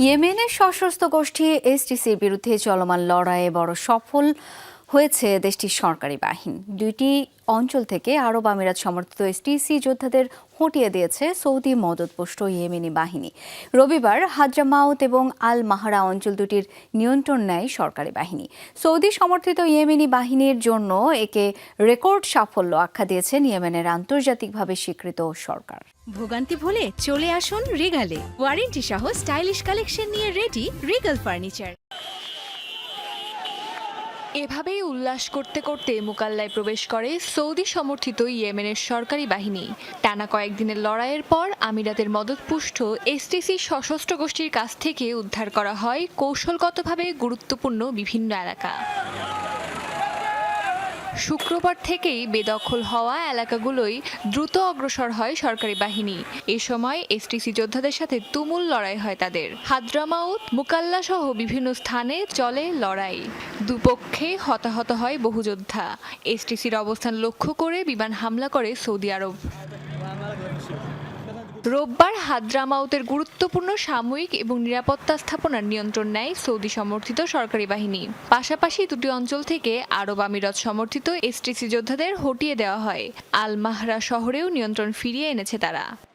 ইয়েমেনের সশস্ত্র গোষ্ঠী এসটিসির বিরুদ্ধে চলমান লড়াইয়ে বড় সফল হয়েছে দেশটির সরকারি বাহিনী। দুইটি অঞ্চল থেকে আরব আমিরাত সমর্থিত এসটিসি যোদ্ধাদের হটিয়ে দিয়েছে সৌদি মদতপুষ্ট ইয়েমেনি বাহিনী। রবিবার হাজরামাউত এবং আল মাহারা অঞ্চল দুটির নিয়ন্ত্রণ নেয় সরকারি বাহিনী। সৌদি সমর্থিত ইয়েমেনি বাহিনীর জন্য একে রেকর্ড সাফল্য আখ্যা দিয়েছেন ইয়েমেনের আন্তর্জাতিকভাবে স্বীকৃত সরকার। ভোগান্তি ভুলে চলে আসুন রিগালে। ওয়ারেন্টি সহ স্টাইলিশ কালেকশন নিয়ে রেডি রিগাল ফার্নিচার। এভাবেই উল্লাস করতে করতে মোকাল্লায় প্রবেশ করে সৌদি সমর্থিত ইয়েমেনের সরকারি বাহিনী। টানা কয়েকদিনের লড়াইয়ের পর আমিরাতের মদতপুষ্ট এসটিসি সশস্ত্র গোষ্ঠীর কাছ থেকে উদ্ধার করা হয় কৌশলগতভাবে গুরুত্বপূর্ণ বিভিন্ন এলাকা। শুক্রবার থেকেই বেদখল হওয়া এলাকাগুলোই দ্রুত অগ্রসর হয় সরকারি বাহিনী। এ সময় এসটিসি যোদ্ধাদের সাথে তুমুল লড়াই হয় তাদের। হাদ্রামাউত, মুকাল্লা সহ বিভিন্ন স্থানে চলে লড়াই। দুপক্ষে হতাহত হয় বহু যোদ্ধা। এসটিসির অবস্থান লক্ষ্য করে বিমান হামলা করে সৌদি আরব। রোববার হাদ্রামাউতের গুরুত্বপূর্ণ সাময়িক এবং নিরাপত্তা স্থাপনার নিয়ন্ত্রণ নেয় সৌদি সমর্থিত সরকারি বাহিনী। পাশাপাশি দুটি অঞ্চল থেকে আরব আমিরত সমর্থিত এসটিসি যোদ্ধাদের হটিয়ে দেওয়া হয়। আল মাহরা শহরেও নিয়ন্ত্রণ ফিরিয়ে এনেছে তারা।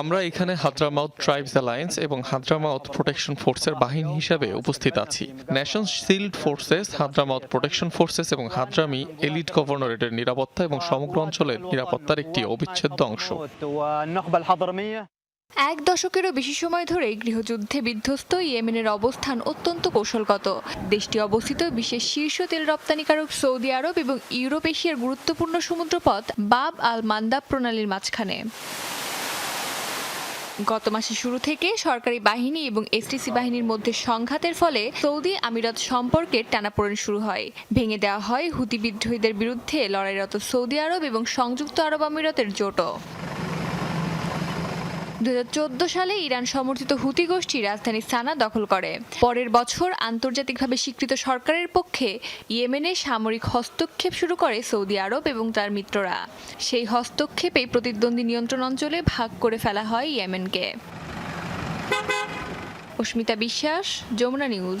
আমরা এখানে হাদ্রামাউথ ট্রাইবস অ্যালায়েন্স এবং হাদ্রামাউথ প্রোটেকশন ফোর্সের বাহিনী হিসাবে উপস্থিত আছি। National shield forces Hadramaut protection forces এবং হাদ্রামি এলিট গভর্নরেটের নিরাপত্তা এবং সমগ্র অঞ্চলের নিরাপত্তার একটি অবিচ্ছেদ্য অংশ। এক দশকেরও বেশি সময় ধরে গৃহযুদ্ধে বিধ্বস্ত ইয়েমেনের অবস্থান অত্যন্ত কৌশলগত। দেশটি অবস্থিত বিশ্বের শীর্ষ তেল রপ্তানিকারক সৌদি আরব এবং ইউরোপ এশিয়ার গুরুত্বপূর্ণ সমুদ্রপথ বাব আল মান্দাব প্রণালীর মাঝখানে। গত মাসের শুরু থেকে সরকারি বাহিনী এবং এসটিসি বাহিনীর মধ্যে সংঘাতের ফলে সৌদি আমিরাত সম্পর্কের টানাপোড়েন শুরু হয়। ভেঙে দেওয়া হয় হুতি বিদ্রোহীদের বিরুদ্ধে লড়াইরত সৌদি আরব এবং সংযুক্ত আরব আমিরাতের জোটও। দু হাজার চোদ্দ সালে ইরান সমর্থিত হুতি গোষ্ঠী রাজধানী সানা দখল করে। পরের বছর আন্তর্জাতিকভাবে স্বীকৃত সরকারের পক্ষে ইয়েমেনে সামরিক হস্তক্ষেপ শুরু করে সৌদি আরব এবং তার মিত্ররা। সেই হস্তক্ষেপে প্রতিদ্বন্দ্বী নিয়ন্ত্রণ অঞ্চলে ভাগ করে ফেলা হয় ইয়েমেনকে। অস্মিতা বিশ্বাস, যমুনা নিউজ।